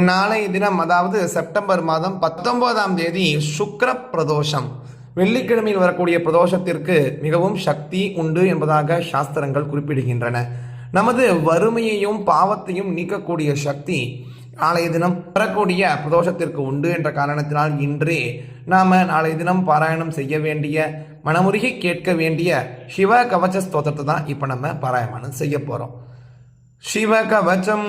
நாளைய தினம் அதாவது செப்டம்பர் மாதம் பத்தொன்பதாம் தேதி சுக்கர பிரதோஷம். வெள்ளிக்கிழமையில் வரக்கூடிய பிரதோஷத்திற்கு மிகவும் சக்தி உண்டு என்பதாக சாஸ்திரங்கள் குறிப்பிடுகின்றன. நமது வறுமையையும் பாவத்தையும் நீக்கக்கூடிய சக்தி நாளைய தினம் பெறக்கூடிய பிரதோஷத்திற்கு உண்டு என்ற காரணத்தினால் இன்றே நாம் நாளைய தினம் பாராயணம் செய்ய வேண்டிய மனமுருகி கேட்க வேண்டிய சிவ கவச்ச ஸ்தோத்திரத்தை தான் இப்போ நம்ம பாராயணம் செய்ய போகிறோம் சிவ கவச்சம்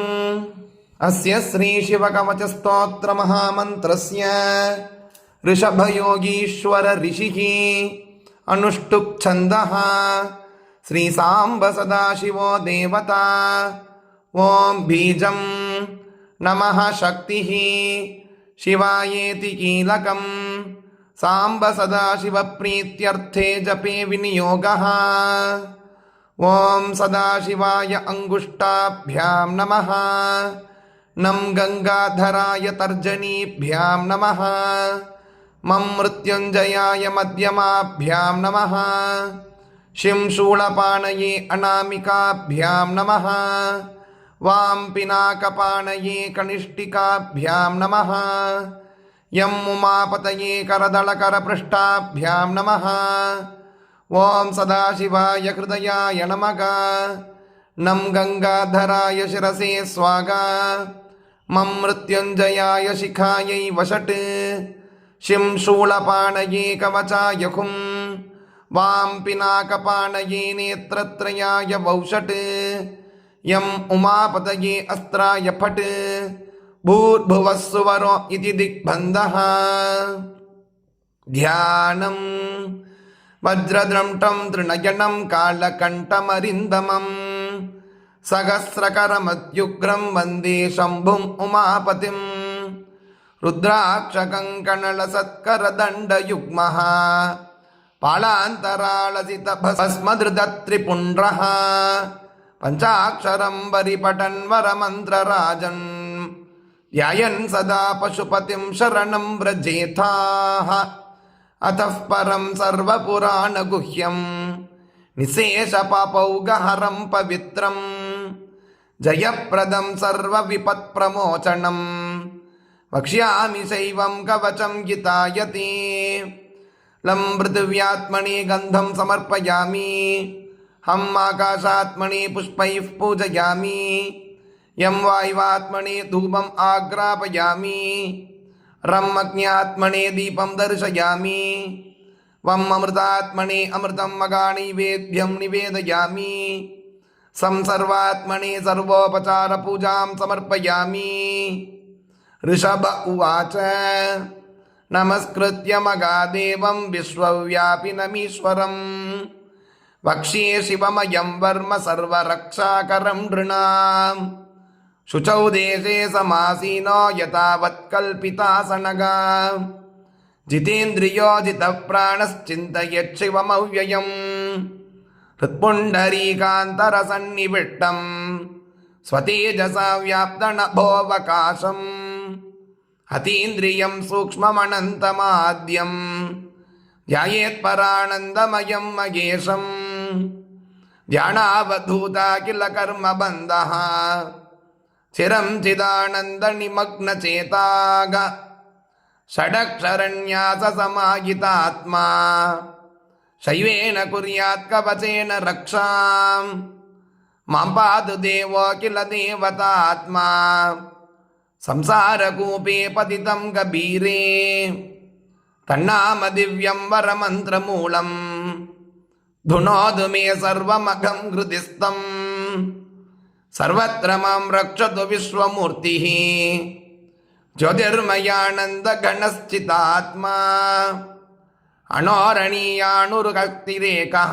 अस्य श्रीशिवकवचस्तोत्रमहामन्त्रस्य ऋषभयोगीश्वर ऋषिः अनुष्टुप् छन्दः श्रीसाम्ब सदाशिवो देवता ॐ बीजं नमः शक्तिः शिवायेति कीलकम् साम्ब सदाशिवप्रीत्यर्थे जपे विनियोगः ॐ सदाशिवाय अङ्गुष्टाभ्यां नमः నం గంగాధరాయ తర్జనీభ్యాం నమ మం మృత్యుంజయాయ మధ్యమాభ్యాం నమ శిం శూళపాణయే అనామికాభ్యాం నమ వాం పినాకపాణయే కనిష్ఠికాభ్యాం నమ యం ఉమాపతయే కరదళకరపృష్టాభ్యాం నమ ఓం సదాశివాయ హృదయాయ నమగా నం గంగాధరాయ శిరసే స్వాగా மம் மிருத்யுஞ்சயாய சிகாயை வசட்டு ஷிம் சூலபாணயே கவச்சாயகும் வாம் பினாகபாணயே நேத்திரத்ரயாய வௌஷட்டு எம் உமாபதயே அஸ்திராய பட்டு பூர்புவஸ்வரோ இது திக்பந்தः தியானம் வஜ்ரதிரம்டம் திருநயனம் காலகண்டமரிந்தமம் सहस्रकरमत्युग्रं वन्दे शम्भुम् उमापतिम् रुद्राक्षकङ्कणलसत्करदण्डयुग्मः पालान्तरालसितभस्मधृतत्रिपुण्ड्रः पञ्चाक्षरं परिपठन् वरमन्त्रराजन् ध्यायन् सदा पशुपतिं शरणं व्रजेथाः अतः परं सर्वपुराणगुह्यं निशेषपापौगहरं ஜயப்பிரதம் சர்வ விபத் பிரமோச்சனம் வக்ஷ்யாமி சைவம் கவச்சம் கிதாயதி லம் பிருத்திவியாத்மனி கந்தம் சமர்ப்பயாமி ஹம் ஆகாஷாத்மனி புஷ்பை பூஜயாமி யம் வாயுவாத்மனி தூபம் ஆக்ராபயாமி ரம் அக்ஞாத்மனே தீபம் தரிசயாமி வம் அமிர்தாத்மனே அமிர்தம் மகாணி வேத்யம் நிவேதயாமி संसर्वात्मने सर्वोपचारपूजां समर्पयामि ऋषभ उवाच नमस्कृत्य मगादेवं विश्वव्यापिनमीश्वरम् वक्ष्ये शिवमयं वर्म सर्वरक्षाकरं नृणाम् शुचौ देशे समासीनो यतावत्कल्पितासनगा जितेन्द्रियो जितप्राणश्चिन्तयच्छिवमव्ययम् हृत्पुण्डरीकान्तरसन्निविष्टम् स्वतेजसा व्याप्तनभोऽवकाशम् हतीन्द्रियं सूक्ष्ममनन्तमाद्यम् ध्यायेत्परानन्दमयं मगेशम् ध्यानावधूता किल कर्मबन्धः चिरं चिदानन्दनिमग्नचेताग षडक्षरन्याससमाहितात्मा शैवेन कुर्यात् कवचेन रक्षाम् मां पातु देवो किल देवतात्मा संसारकूपे पतितं गभीरे तन्नाम दिव्यं वरमन्त्रमूलम् धुनोतु मे सर्वमघं हृदिस्थम् सर्वत्र मां रक्षतु विश्वमूर्तिः ज्योतिर्मयानन्दगणश्चितात्मा அனோரணீயானுருகத்திரேகா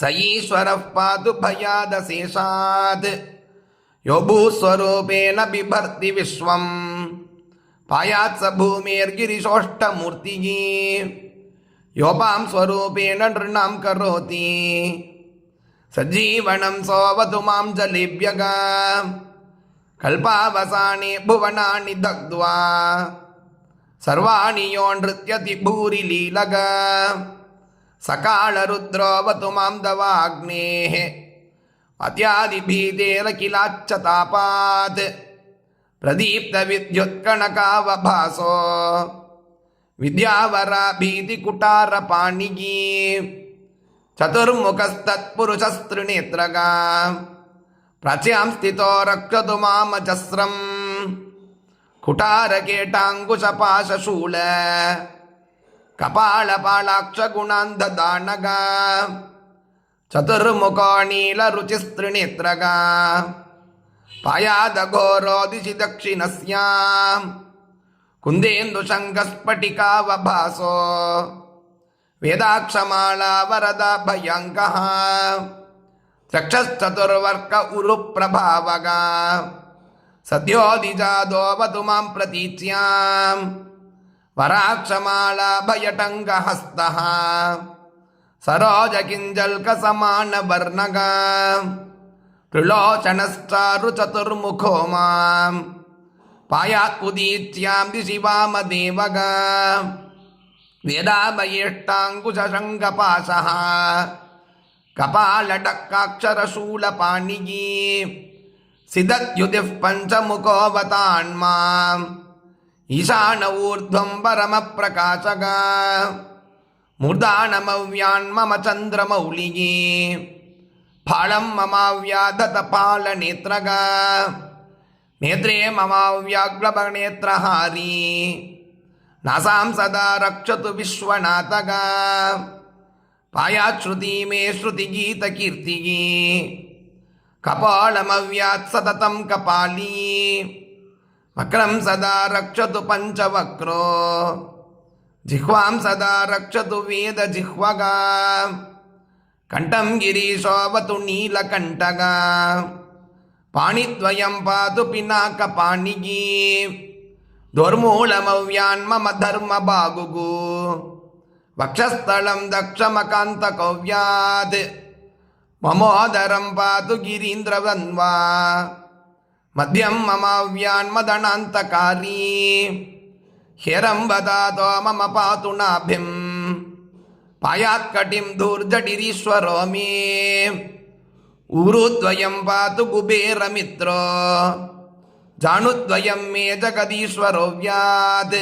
ச ஈஸ்வர பாது பயாதசேஷாத் யோபூஸ்வரூபேன பிபர்த்தி விஸ்வம். பாயாத் ச பூமேர்கிரிசோஷ்டமூர்த்திகி யோபாம் ஸ்வரூபேன நிருணாம் கரோதி. சஜீவனம் சோவது மாம் ஜலிவ்யக கல்பாவசானே புவனானி தக்துவா. सर्वाणि यो नृत्यति भूरि लीलग सकालरुद्रोऽवतु मां दवाग्नेः अत्यादिभीतेरखिलाच्च तापात् प्रदीप्तविद्युत्कणकावभासो विद्यावरा भीतिकुटारपाणिगी चतुर्मुखस्तत्पुरुषस्त्रिनेत्रगा प्राच्यां स्थितो रक्षतु मामजस्रम् कुटारकेटाङ्कुशपाशशूल कपालपालाक्षगुणान्धदानगा चतुर्मुखो नीलरुचिस्त्रिनेत्रगा पायादघोरोदिशि दक्षिणस्याम् कुन्देन्दुशङ्कस्फटिकावभासो वेदाक्षमाला वरदा भयङ्कः चक्षश्चतुर्वर्क उरुप्रभावगा सद्योदिजादोऽवतु मां प्रतीच्याम् वराक्षमाला भयटङ्गहस्तः सरोजकिञ्जल्कसमानवर्णगा त्रिलोचनश्चारुचतुर्मुखो माम् पायात्पुदीच्यां दिशि वामदेवगा वेदामयेष्टाङ्कुशशङ्कपाशः कपालडक्काक्षरशूलपाणिगी சிதத்யுதிப் பஞ்சமுகோவதான்மா ஈசான ஊர்துவம் பரம பிரகாசக முர்தானமவ்யான் மம சந்திரமௌலிகி பாலம் மமாவியாதத பால நேத்ரக. நேத்ரே மமாவியாக்லபநேத்ரஹாரி நசாம் சதா ரக்ஷது விஸ்வநாதக. பாயாஸ்ருதி மே ஸ்ருதி கீத கீர்த்திகி. கபாலமவ்யாத் சததம் கபாலி வக்ரம் சதா ரக்ஷது பஞ்சவக்ரோ ஜிஹ்வாம் சதா ரக்ஷது வேத ஜிஹ்வகா கண்டம் கிரீஷோவது நீலகண்டகா பாணித்வயம் பாது பினாக்க பாணிகி துர்மூலமவ்யான் மம தர்ம பாகுகு வக்ஷஸ்தலம் தக்ஷமகாந்த கவ்யாத் மமோதரம் பாது கிரீந்திரவன்வா. மத்தியம் மமாவியான்மதனாந்தகாரி ஹிரம்பதாதோ மம பாது நாபிம் பாயாத்கடிம் தூர்ஜடிரீஸ்வரோ மே உருத்வயம் பாத்து குபேரமித்ரோ. ஜானுத்வயம் மே ஜகதீஸ்வரோ வியாத்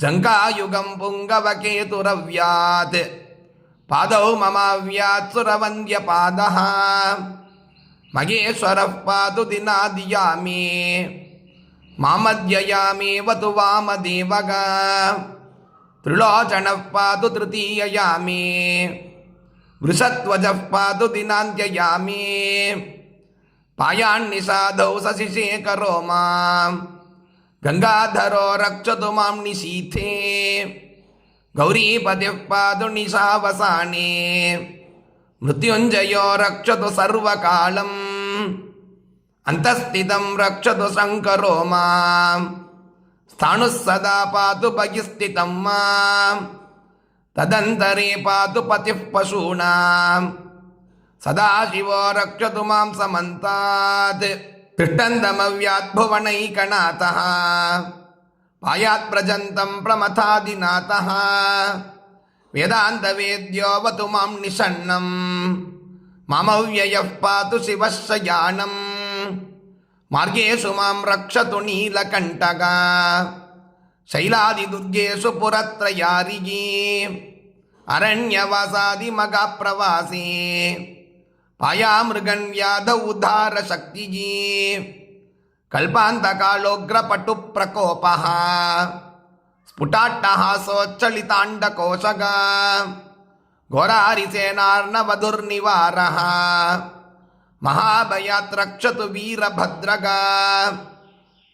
ஜங்காயுகம் புங்கவகேதுரவ்யாத். पाद पादौ ममाव्यात्सुरवन्द्यपादः महेश्वरः पातु दिनादिया मे मामद्ययामेव वाम वामदेवग। त्रिलोचनः पातु तृतीयया मे वृषध्वजः पातु दिनान्त्यया मे पायान्निषाधौ सशिशेखरो माँ गङ्गाधरो रक्षतु माँ గౌరీ గౌరీపదిపాదుని సావసానే మృత్యుంజయో రక్షదు సర్వకాళం అంతస్థితం రక్షదు శంకరో మా స్థాణు సదా పాతు బహిస్థితం మా తదంతరే పాతు పతి పశూనా సదాశివో రక్షదు మాం సమంతాత్ పృష్టందమవ్యాద్భువనైకనాథ तिष्ठन्तमव्याद्भुवनैकनाथः पायात्प्रजन्तं प्रमथादिनाथः वेदान्तवेद्योऽवतु मां निषण्णम् ममव्ययः पातु शिवः शयानम् मार्गेषु मां रक्षतु नीलकण्टका शैलादिदुर्गेषु पुरत्रयारिगी अरण्यवासादिमगाप्रवासी पायामृगन्व्याध उद्धारशक्तिः कल्पान्तकालोग्रपटुप्रकोपः स्फुटाट्टहासोच्चलिताण्डकोशगा घोरारिसेनार्णवधुर्निवारः महाभयात् रक्षतु वीरभद्रगा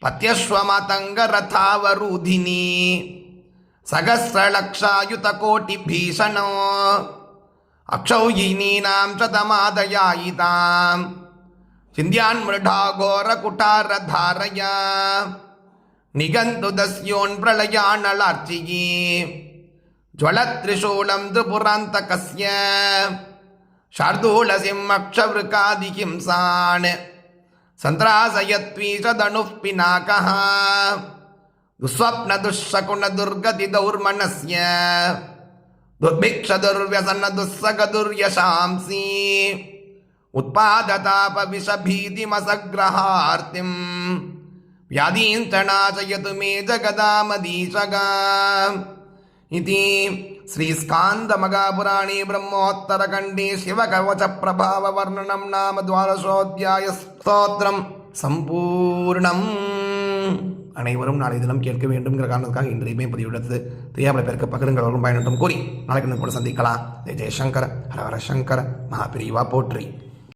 पत्यश्वमतङ्गरथावरूधिनी सहस्रलक्षायुतकोटिभीषणो अक्षौहिनीनां च तमादयायितां चिन्त्यान्मृढाघोरकुटारधारया निगन्तु दस्योन्प्रलयाणलार्चिगी ज्वलत्रिशूलं त्रिपुरान्तकस्य शार्दूलसिंहक्षवृकादिहिंसान् सन्त्रासयत्वीशदनुः पिनाकः दुःस्वप्नदुःशकुनदुर्गतिदौर्मनस्य दुर्भिक्षदुर्व्यसनदुःसगदुर्यशांसि உத்பாததாபவிஷபீதிமசகிரஹார்த்திம். வியாதீந்தனாசயது மே ஜகதாமதீசகா. இதி श्रीस्कान्दमगापुराणे ब्रह्मोत्तरखण्डे शिवकवचप्रभाववर्णनं नाम द्वादशोऽध्यायस्तोत्रं சம்பூர்ணம். அனைவரும் நாளை தினம் கேட்க வேண்டும்ங்கிற காரணத்துக்காக இன்றையுமே பதிவிடுத்து தெரியாமல் பேருக்கு பகிருங்கள் பயனற்றும் கூறி நாளைக்கு நம்ம கூட சந்திக்கலாம். ஜெய் ஜெயசங்கர ஹர ஹர சங்கர மகாபிரிவா போற்றி.